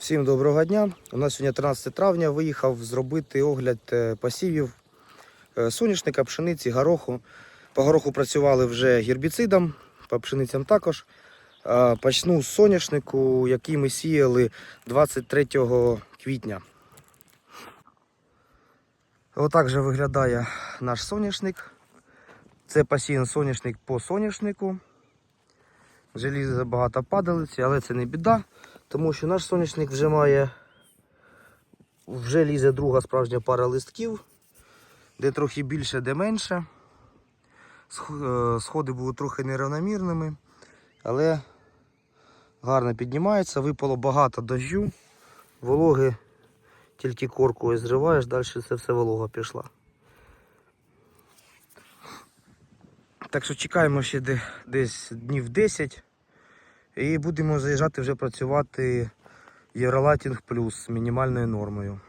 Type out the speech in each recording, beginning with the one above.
Всім доброго дня. У нас сьогодні 13 травня. Виїхав зробити огляд е, посівів е, соняшника, пшениці, гороху. По гороху працювали вже гербіцидом, по пшеницям також. Почну з соняшнику, який ми сіяли 23 квітня. Отак же виглядає наш соняшник. Це посіян соняшник по соняшнику. Желізо багато падалиці, але це не біда. Тому що наш соняшник вже має, вже лізе друга справжня пара листків, де трохи більше, де менше. Е, Сходи були трохи нерівномірними, але гарно піднімається. Випало багато дощу, вологи, тільки коркою зриваєш, далі це все волога пішла. Так що чекаємо ще десь днів 10. І будемо заїжджати вже працювати Євролатінг плюс з мінімальною нормою.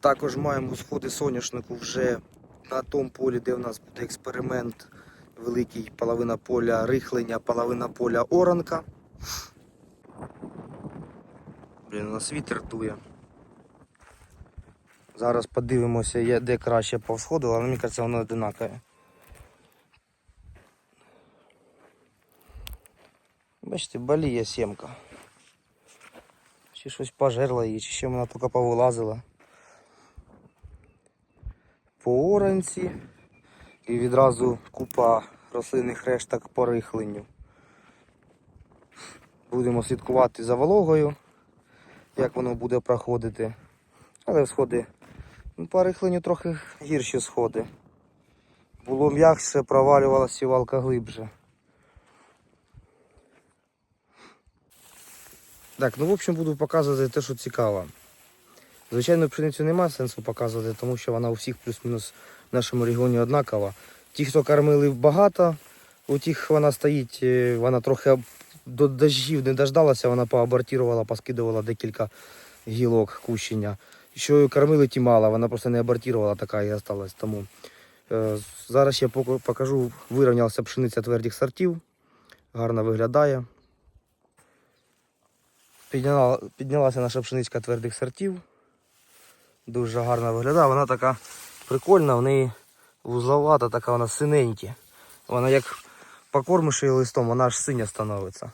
Також маємо сходи соняшнику вже на тому полі, де в нас буде експеримент великий половина поля рихлення, половина поля оранка. Блін, у нас вітер дує. Зараз подивимося, де краще по всходу, але мені кажеться, воно одинакове. Бачите, боліє сімка. Чи щось пожерла її, чи ще вона тільки повилазила. По оранці і відразу купа рослинних решток по рихленню. Будемо слідкувати за вологою, як воно буде проходити. Але сходи ну, по рихленню трохи гірші сходи. Було м'якше, провалювалася сівалка глибше. Так, ну в общем буду показувати те, що цікаво. Звичайно, пшеницю немає сенсу показувати, тому що вона у всіх плюс-мінус в нашому регіоні однакова. Ті, хто кормили багато, у тих вона стоїть, е, вона трохи до дощів не дождалася, вона поабортувала, поскидувала декілька гілок кущення. Що кормили ті мало, вона просто не абортувала, така і осталась. Тому е, зараз я покажу, вирівнялася пшениця твердих сортів, гарно виглядає. Підняла, піднялася наша пшеничка твердих сортів. Дуже гарно виглядає. Вона така прикольна, в неї вузловата, така вона синенька. Вона як покормиш її листом, вона аж синя становиться.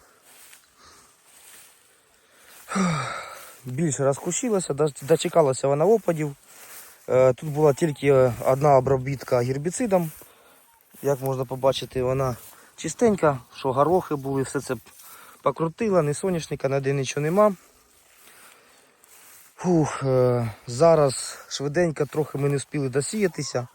Більше розкушилася, дочекалася вона опадів. Е, Тут була тільки одна обробітка гербіцидом. Як можна побачити, вона чистенька, що горохи були, все це покрутила, ні соняшника, ніде нічого нема. Фух, е, зараз швиденько трохи ми не встигли досіятися.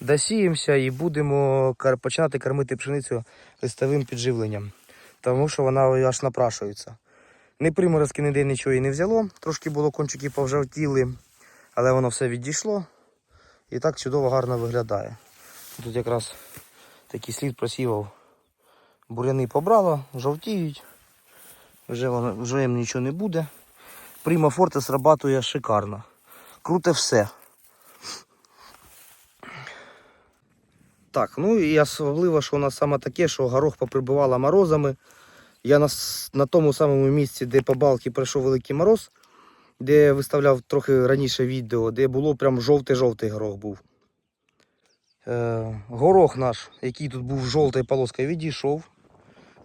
Досіємося і будемо починати кормити пшеницю листовим підживленням, тому що вона аж напрашується. Не приморозки ніде нічого і не взяло, трошки було кончики повжовтіли, але воно все відійшло і так чудово гарно виглядає. Тут якраз такий слід просівав. Буряни побрало, жовтіють. Вже, воно, вже їм нічого не буде. Prima Forte срабатує шикарно. Круте все. Так, ну і особливо, що у нас саме таке, що горох поприбивала морозами. Я на, на тому самому місці, де по балки пройшов великий мороз, де я виставляв трохи раніше відео, де було прям жовтий-жовтий горох був. Е, горох наш, який тут був жовтою полоскою, відійшов.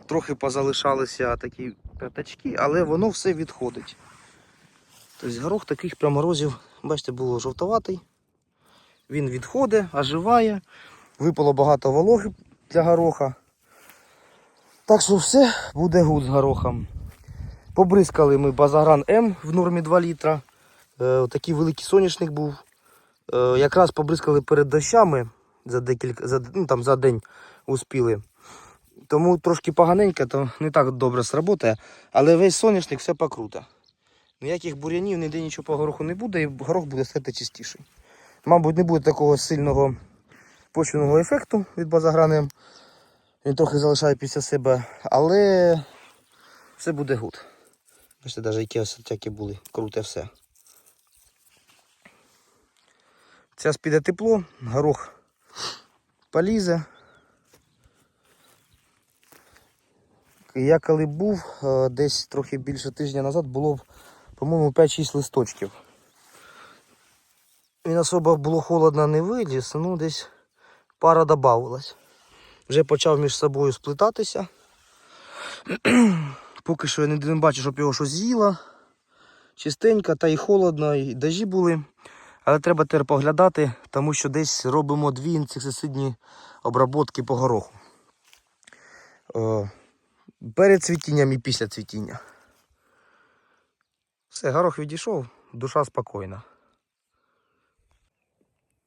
Трохи позалишалися такі п'ятачки, але воно все відходить. Тобто горох таких прям морозів, бачите, було жовтоватий. Він відходить, оживає. Випало багато вологи для гороха. Так що все буде гуд з горохом. Побризкали ми базагран М в нормі 2 літра. Е, такий великий соняшник був. Е, якраз побризкали перед дощами за декілька, за, ну, там, за день успіли. Тому трошки поганенько, то не так добре сработає, але весь соняшник все покруте. Ніяких бур'янів, ніде нічого по гороху не буде, і горох буде стати чистіший. Мабуть, не буде такого сильного почвеного ефекту від базаграни. Він трохи залишає після себе, але все буде гуд. Бачите, навіть які ось були, круте все. Зараз піде тепло, горох полізе. Я коли був, е, десь трохи більше тижня назад, було, по-моєму, 5-6 листочків. Він особо було холодно не виліз, ну десь пара додавалась. Вже почав між собою сплетатися. Поки що я не, бачу, щоб його щось з'їло. Чистенько, та й холодно, і дажі були. Але треба тепер поглядати, тому що десь робимо дві інсектицидні обработки по гороху. Перед цвітінням і після цвітіння. Все, горох відійшов, душа спокійна.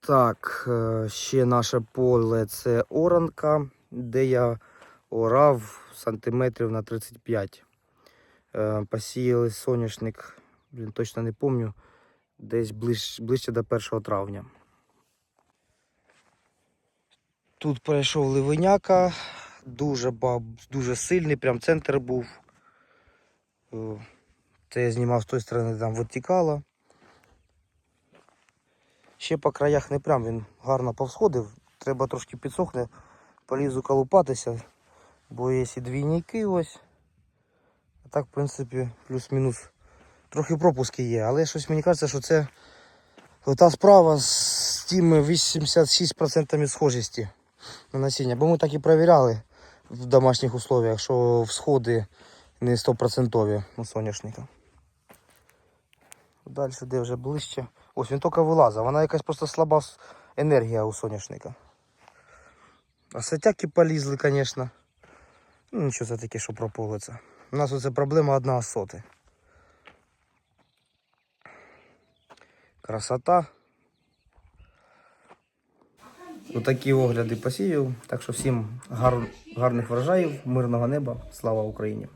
Так, е, ще наше поле це оранка, де я орав сантиметрів на 35. Е, Посіяли соняшник, блін, точно не пам'ятаю, десь ближ, ближче до 1 травня. Тут перейшов ливеняка, дуже, баб, дуже сильний, прям центр був. Е, Це я знімав з тої сторони, там витікало. Ще по краях не прям він гарно повсходив. Треба трошки підсохне, полізу колупатися, бо є і двійники ось. А так, в принципі, плюс-мінус. Трохи пропуски є, але щось мені кажеться, що це та справа з тими 86% схожості на насіння. Бо ми так і перевіряли в домашніх условиях, що всходи не 100% у соняшника. Далі де вже ближче. Ось він тільки вилазить, вона якась просто слаба енергія у соняшника. А сатяки полізли, звісно. Ну нічого це таке, що прополиться. У нас оце проблема одна соти. Красота. Отакі огляди посіяв. Так що всім гар... гарних врожаїв, мирного неба. Слава Україні!